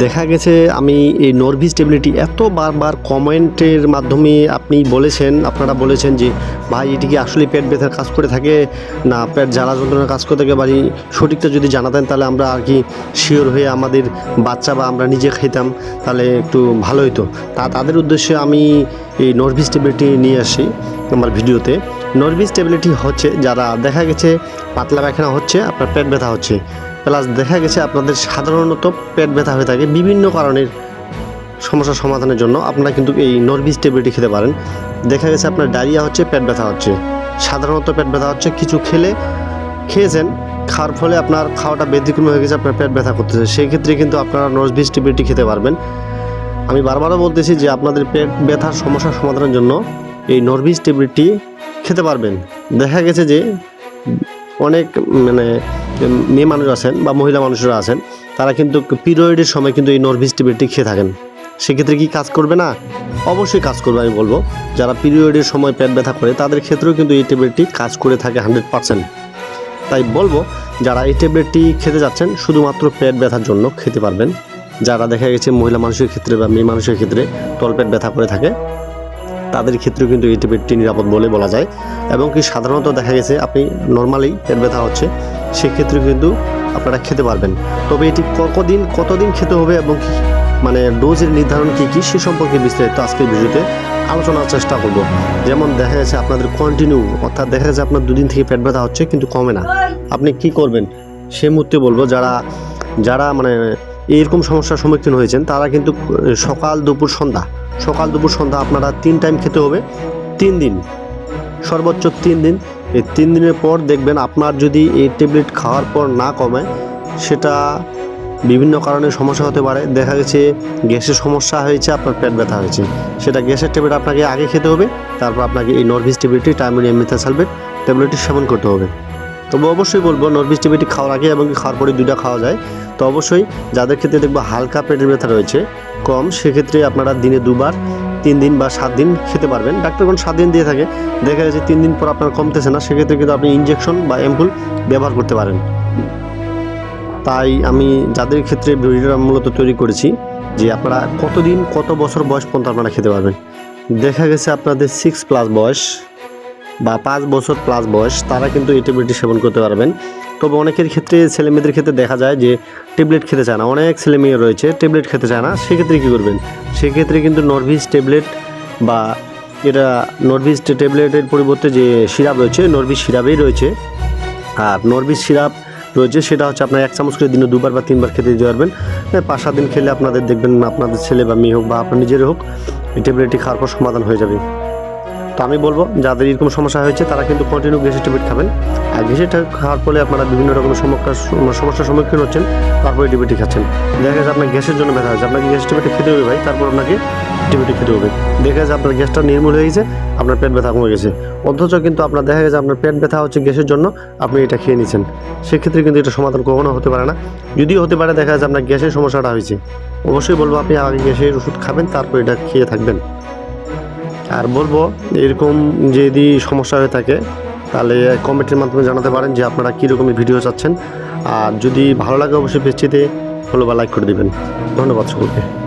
দেখা গেছে আমি এই নরভিস ট্যাবলেটটি এত বারবার কমেন্টের মাধ্যমে আপনি বলেছেন, আপনারা বলেছেন যে, ভাই, এটি কি আসলে পেট ব্যথার কাজ করে থাকে? না, পেট জ্বালা যন্ত্রণার কাজ করে থাকে বা সঠিকটা যদি জানাতেন, তাহলে আমরা আর কি শিওর হয়ে আমাদের বাচ্চা বা আমরা নিজে খেতাম, তাহলে একটু ভালো হতো তা, তাদের উদ্দেশ্যে আমি এই নরভিস ট্যাবলেটটি নিয়ে আসি আমার ভিডিওতে। নরভিস ট্যাবলেটটি হচ্ছে, যারা দেখা গেছে, পাতলা পায়খানা হচ্ছে, আপনার পেট ব্যথা হচ্ছে। প্লাস দেখা গেছে আপনাদের সাধারণত পেট ব্যথা হয়ে থাকে বিভিন্ন কারণের সমস্যার সমাধানের জন্য আপনারা কিন্তু এই নরভিস ট্যাবলেটটি খেতে পারেন। দেখা গেছে আপনার ডায়রিয়া হচ্ছে, পেট ব্যথা হচ্ছে। সাধারণত পেট ব্যথা হচ্ছে, কিছু খেলে খেয়েছেন, খাওয়ার ফলে আপনার খাওয়াটা ব্যতিক্রম হয়ে গেছে, আপনার পেট ব্যথা করতেছে। সেই ক্ষেত্রে কিন্তু আপনারা নরভিস ট্যাবলেটটি খেতে পারবেন। আমি বারবারও বলতেছি যে আপনাদের পেট ব্যথার সমস্যার সমাধানের জন্য এই নরভিস ট্যাবলেটটি খেতে পারবেন। দেখা গেছে যে অনেক মানে মেয়ে মানুষ আছেন বা মহিলা মানুষরা আছেন, তারা কিন্তু পিরিয়ডের সময় কিন্তু এই নরভিস ট্যাবলেটটি খেয়ে থাকেন। সেক্ষেত্রে কি কাজ করবে না? অবশ্যই কাজ করবে, আমি বলব। যারা পিরিয়ডের সময় পেট ব্যথা করে, তাদের ক্ষেত্রেও কিন্তু এই ট্যাবলেটটি কাজ করে থাকে হান্ড্রেড পারসেন্ট। তাই বলব, যারা এই ট্যাবলেটটি খেতে যাচ্ছেন, শুধুমাত্র পেট ব্যথার জন্য খেতে পারবেন। যারা দেখা গেছে মহিলা মানুষের ক্ষেত্রে বা মেয়ে মানুষের ক্ষেত্রে তলপেট ব্যথা করে থাকে, তাদের ক্ষেত্রেও কিন্তু এই ট্যাবলেটটি নিরাপদ বলে বলা যায়। এবং কি সাধারণত দেখা গেছে, আপনি নর্মালি পেট ব্যথা হচ্ছে সেক্ষেত্রে কিন্তু আপনারা খেতে পারবেন। তবে এটি কতদিন কতদিন খেতে হবে এবং মানে ডোজের নির্ধারণ কী কী সে সম্পর্কে বিস্তারিত আজকের ভিডিওতে আলোচনার চেষ্টা করব। যেমন দেখা যাচ্ছে আপনাদের কন্টিনিউ অর্থাৎ দেখা গেছে আপনার দুদিন থেকে পেট ব্যথা হচ্ছে কিন্তু কমে না। আপনি কি করবেন? সে মুহূর্তে বলব, যারা যারা মানে এইরকম সমস্যার সম্মুখীন হয়েছেন, তারা কিন্তু সকাল দুপুর সন্ধ্যা, সকাল দুপুর সন্ধ্যা আপনারা তিন টাইম খেতে হবে। তিন দিন, সর্বোচ্চ তিন দিন এই তিন দিনের পর দেখবেন আপনার যদি এই ট্যাবলেট খাওয়ার পর না কমে, সেটা বিভিন্ন কারণে সমস্যা হতে পারে। দেখা গেছে গ্যাসের সমস্যা হয়েছে, আপনার পেট ব্যথা হয়েছে। সেটা গ্যাসের ট্যাবলেট আপনাকে আগে খেতে হবে, তারপর আপনাকে এই নরভিস ট্যাবলেটটি টাইমিনিয়াম মিথাসালফেট ট্যাবলেটটি সেবন করতে হবে। তবে অবশ্যই বলব নরভিস ট্যাবলেটটি খাওয়ার আগে এবং খাওয়ার পরে দুইটা খাওয়া যায়। তো অবশ্যই যাদের ক্ষেত্রে দেখব হালকা পেটের ব্যথা রয়েছে, কম, সেক্ষেত্রে আপনারা দিনে দুবার তিন দিন বা সাত দিন খেতে পারবেন। ডাক্তারগণ সাত দিন দিয়ে থাকে। দেখা গেছে তিন দিন পর আপনার কমতেছে না, সেক্ষেত্রে কিন্তু আপনি ইনজেকশন বা অ্যাম্পুল ব্যবহার করতে পারেন। তাই আমি যাদের ক্ষেত্রে ভিডিওটা মূলত তৈরি করেছি, যে আপনারা কতদিন, কত বছর বয়স পর্যন্ত আপনারা খেতে পারবেন। দেখা গেছে আপনাদের সিক্স প্লাস বয়স বা পাঁচ বছর প্লাস বয়স, তারা কিন্তু এই ট্যাবলেটটি সেবন করতে পারবেন। তবে অনেকের ক্ষেত্রে ছেলে মেয়েদের ক্ষেত্রে দেখা যায় যে ট্যাবলেট খেতে চায় না। অনেক ছেলে মেয়ে রয়েছে, ট্যাবলেট খেতে চায় না। সেক্ষেত্রে কী করবেন? সেক্ষেত্রে কিন্তু নরভিস ট্যাবলেট বা এটা নরভিস ট্যাবলেটের পরিবর্তে যে সিরাপ রয়েছে নরভিস সিরাপেই রয়েছে। আর নরভিস সিরাপ রয়েছে, সেটা হচ্ছে আপনার এক চামচ করে দিনে দুবার বা তিনবার খেতে দিতে পারবেন। পাঁচ সাত দিন খেলে আপনাদের দেখবেন আপনাদের ছেলে বা মেয়ে হোক বা আপনার নিজের হোক, এই ট্যাবলেটটি খাওয়ার পর সমাধান হয়ে যাবে। তো আমি বলব, যাদের এরকম সমস্যা হয়েছে, তারা কিন্তু কন্টিনিউ গ্যাসের ট্যাবলেট খাবেন। আর গ্যাসের ট্যাবলেট খাওয়ার ফলে আপনারা বিভিন্ন রকমের সমস্যার সমস্যার সম্মুখীন হচ্ছেন, তারপরে ট্যাবলেটটি খাচ্ছেন। দেখা যাচ্ছে আপনার গ্যাসের জন্য ব্যথা হচ্ছে আপনাকে গ্যাস ট্যাবলেট খেতে হবে ভাই, তারপর আপনাকে ট্যাবলেটটি খেতে হবে। দেখা যাচ্ছে আপনার গ্যাসটা নির্মূল হয়ে গেছে, আপনার পেট ব্যথা কমে গেছে। অথচ কিন্তু আপনার, দেখা গেছে আপনার পেট ব্যথা হচ্ছে গ্যাসের জন্য, আপনি এটা খেয়ে নিচ্ছেন। সেক্ষেত্রে কিন্তু এটা সমাধান কখনো হতে পারে না। যদিও হতে পারে, দেখা যাচ্ছে আপনার গ্যাসের সমস্যাটা হয়েছে। অবশ্যই বলব, আপনি আগে গ্যাসের ওষুধ খাবেন, তারপর এটা খেয়ে থাকবেন। আর বলব, এরকম যদি সমস্যা হয়ে থাকে, তাহলে কমেন্টের মাধ্যমে জানাতে পারেন যে আপনারা কীরকমই ভিডিও চাচ্ছেন। আর যদি ভালো লাগে অবশ্যই পেজটিতে ফলো বা লাইক করে দেবেন। ধন্যবাদ সকলকে।